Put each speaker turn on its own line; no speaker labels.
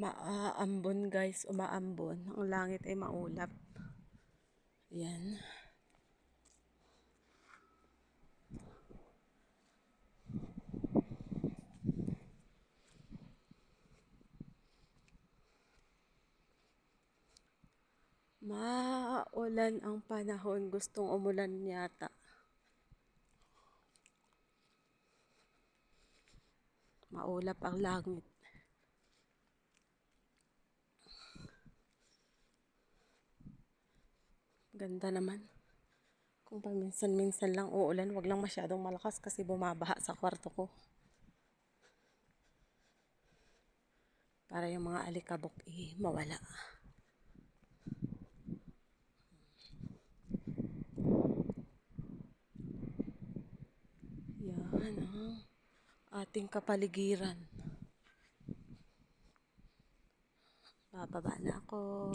Maaambon guys, umaambon. Ang langit ay maulap. Yan. Maulan ang panahon. Gustong umulan yata. Maulap ang langit. Ganda naman. Kung paminsan-minsan lang uulan, wag lang masyadong malakas kasi bumabaha sa kwarto ko. Para yung mga alikabok eh, mawala. Yan ang ating kapaligiran. Bababa na ako.